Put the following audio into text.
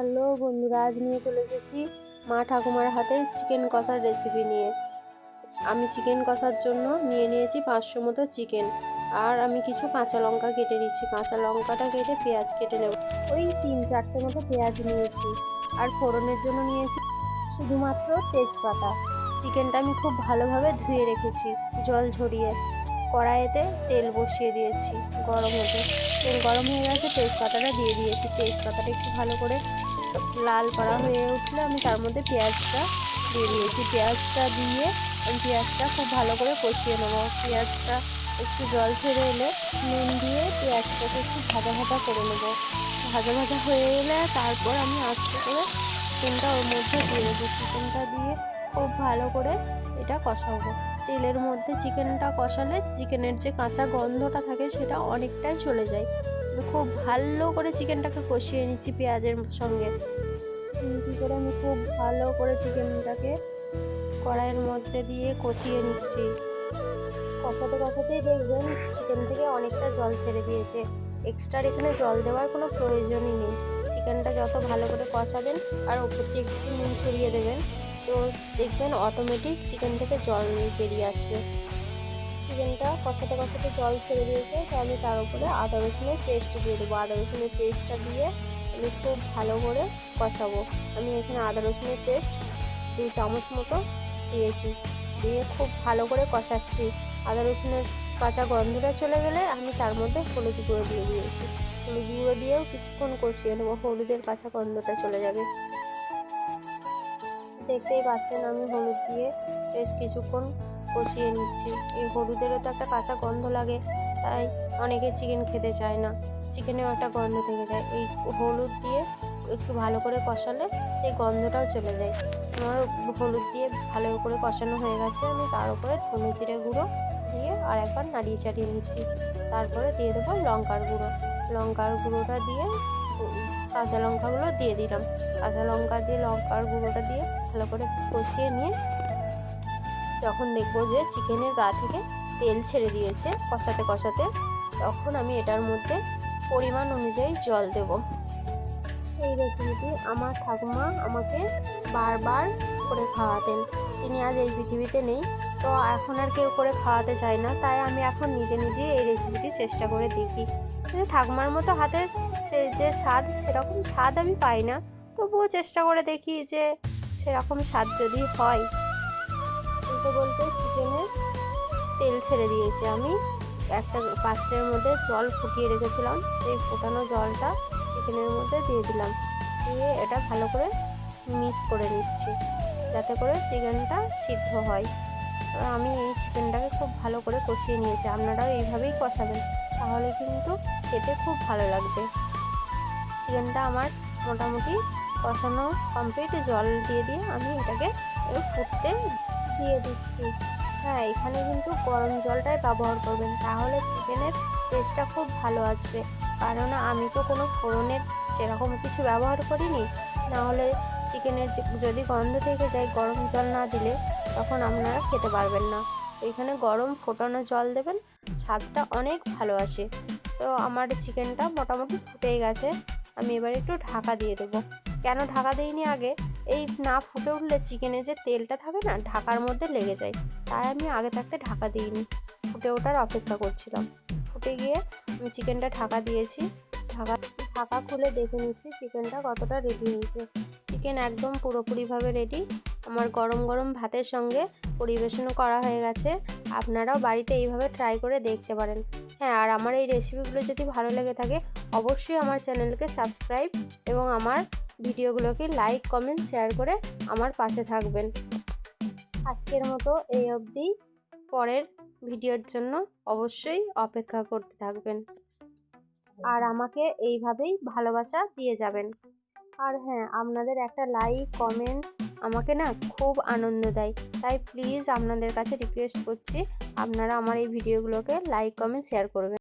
Hello বন্ধুরা, আজ নিয়ে চলে এসেছি মা ঠাকুমার হাতের চিকেন কষার রেসিপি নিয়ে। আমি চিকেন কষার জন্য নিয়ে নিয়েছি পাঁচশো মতো চিকেন। আর আমি কিছু কাঁচা লঙ্কা কেটে নিচ্ছি কাঁচা লঙ্কাটা কেটে পেঁয়াজ কেটে নেব। ওই তিন চারটে মতো পেঁয়াজ নিয়েছি। আর ফোড়নের জন্য নিয়েছি শুধুমাত্র তেজপাতা। চিকেনটা আমি খুব ভালোভাবে ধুয়ে রেখেছি, জল ঝরিয়ে। কড়াইতে তেল বসিয়ে দিয়েছি, গরম হতে। তেল গরম হয়ে গেছে, তেজপাতাটা দিয়ে দিয়েছি। তেজপাতাটা একটু ভালো করে লাল করা হয়ে উঠলে আমি তার মধ্যে পেঁয়াজটা দিয়ে দিয়েছি। পেঁয়াজটা দিয়ে আমি পেঁয়াজটা খুব ভালো করে কষিয়ে নেব। পেঁয়াজটা একটু জল ছেড়ে এলে নুন দিয়ে পেঁয়াজটাকে একটু ভাজা ভাজা করে নেব। ভাজা ভাজা হয়ে এলে তারপর আমি আস্তে করে চিকেনটা ওর মধ্যে দিয়ে দেবো। চিকেনটা দিয়ে খুব ভালো করে এটা কষাবো। তেলের মধ্যে চিকেনটা কষালে চিকেনের যে কাঁচা গন্ধটা থাকে সেটা অনেকটাই চলে যায়। খুব ভালো করে চিকেনটাকে কষিয়ে নিচ্ছি পেঁয়াজের সঙ্গে। কী করে আমি খুব ভালো করে চিকেনটাকে কড়াইয়ের মধ্যে দিয়ে কষিয়ে নিচ্ছি। কষাতে কষাতেই দেখবেন চিকেন থেকে অনেকটা জল ছেড়ে দিয়েছে। এক্সট্রা এখানে জল দেওয়ার কোনো প্রয়োজনই নেই। চিকেনটা যত ভালো করে কষাবেন আর ওপর দিয়ে একটু নুন ছড়িয়ে দেবেন। তো দেখবেন অটোমেটিক চিকেন থেকে জল বেরিয়ে আসবে। চিকেনটা কষাতে কষাতে জল ছেড়ে দিয়েছে, তো আমি তার উপরে আদা রসুনের পেস্ট দিয়ে দেবো। আদা রসুনের পেস্টটা দিয়ে আমি খুব ভালো করে কষাবো। আমি এখানে আদা রসুনের পেস্ট দু চামচ মতো দিয়েছি। দিয়ে খুব ভালো করে কষাচ্ছি। আদা রসুনের কাঁচা গন্ধটা চলে গেলে আমি তার মধ্যে হলুদ গুঁড়ো দিয়ে দিয়েছি। হলুদ গুঁড়ো দিয়েও কিছুক্ষণ কষিয়ে নেব, হলুদের কাঁচা গন্ধটা চলে যাবে। দেখতেই পাচ্ছেন আমি হলুদ দিয়ে বেশ কিছুক্ষণ কষিয়ে নিচ্ছি। এই হলুদেরও তো একটা কাঁচা গন্ধ লাগে, তাই অনেকে চিকেন খেতে চায় না। চিকেনেও একটা গন্ধ থেকে যায়। এই হলুদ দিয়ে একটু ভালো করে কষালে সেই গন্ধটাও চলে যায়। আমার হলুদ দিয়ে ভালো করে কষানো হয়ে গেছে। আমি তার উপরে ধনে জিরে গুঁড়ো দিয়ে আর একবার নাড়িয়ে চাড়িয়ে নিচ্ছি। তারপরে দিয়ে দেবো লঙ্কার গুঁড়ো। লঙ্কার গুঁড়োটা দিয়ে কাঁচা লঙ্কাগুলো দিয়ে দিলাম। কাঁচা লঙ্কা দিয়ে লঙ্কার গুঁড়োটা দিয়ে ভালো করে কষিয়ে নিয়ে যখন দেখব যে চিকেনের গা থেকে তেল ছেড়ে দিয়েছে কষাতে কষাতে, তখন আমি এটার মধ্যে পরিমাণ অনুযায়ী জল দেব। এই রেসিপিটি আমার ঠাকুমা আমাকে বারবার করে খাওয়াতেন। তিনি আজ এই পৃথিবীতে নেই, তো এখন আর কেউ করে খাওয়াতে চায় না। তাই আমি এখন নিজে নিজে এই রেসিপিটি চেষ্টা করে দেখি। ঠাকুমার মতো হাতের সে যে স্বাদ, সেরকম স্বাদ আমি পাই না। তবুও চেষ্টা করে দেখি যে সেরকম স্বাদ যদি হয়। বলতে বলতে চিকেনে তেল ছেড়ে দিয়েছি আমি। একটা পাত্রের মধ্যে জল ফুটিয়ে রেখেছিলাম। সেই ফোটানো জলটা চিকেনের মধ্যে দিয়ে দিলাম। দিয়ে এটা ভালো করে মিক্স করে নিচ্ছি, যাতে করে চিকেনটা সিদ্ধ হয়। আমি এই চিকেনটাকে খুব ভালো করে কষিয়ে নিয়েছি। আপনারাও এইভাবেই কষাবেন, তাহলে কিন্তু খেতে খুব ভালো লাগবে। চিকেনটা আমার মোটামুটি কষানো কমপ্লিট জল দিয়ে দিয়ে আমি এটাকে ফুটতে দিয়ে দিচ্ছি। হ্যাঁ এখানে কিন্তু গরম জলটাই ব্যবহার করবেন, তাহলে চিকেনের টেস্টটা খুব ভালো আসবে। কারণ আমি তো কোনো ফোড়নের সেরকম কিছু ব্যবহার করিনি, নাহলে চিকেনের যদি গন্ধ থেকে যায়, গরম জল না দিলে তখন আপনারা খেতে পারবেন না। এখানে গরম ফোটানো জল দেবেন, স্বাদটা অনেক ভালো আসে। তো আমার চিকেনটা মোটামুটি ফুটেই গেছে। আমি এবার একটু ঢাকা দিয়ে দেবো। কেন ঢাকা দিইনি আগে? এই না ফুটে উঠলে চিকেনে যে তেলটা থাকে না, ঢাকার মধ্যে লেগে যায়। তাই আমি আগে থাকতে ঢাকা দিইনি। ফুটে ওঠার অপেক্ষা করছিলাম। ফুটে গিয়ে আমি চিকেনটা ঢাকা দিয়েছি। ঢাকা ঢাকা খুলে দেখে নিচ্ছি চিকেনটা কতটা রেডি হয়েছে। চিকেন একদম পুরোপুরিভাবে রেডি আমার গরম গরম ভাতের সঙ্গে পরিবেশনও করা হয়ে গেছে। আপনারাও বাড়িতে এইভাবে ট্রাই করে দেখতে পারেন। হ্যাঁ আর আমার এই রেসিপিগুলো যদি ভালো লেগে থাকে, অবশ্যই আমার চ্যানেলকে সাবস্ক্রাইব এবং আমার ভিডিওগুলোকে লাইক কমেন্ট শেয়ার করে আমার পাশে থাকবেন। আজকের মতো এই অবধি। পরের ভিডিওর জন্য অবশ্যই অপেক্ষা করতে থাকবেন। আর আমাকে এইভাবেই ভালোবাসা দিয়ে যাবেন। আর হ্যাঁ আপনাদের একটা লাইক কমেন্ট আমাকে না খুব আনন্দ দেয়। তাই প্লিজ আপনাদের কাছে রিকোয়েস্ট করছি, আপনারা আমার এই ভিডিওগুলোকে লাইক কমেন্ট শেয়ার করবেন।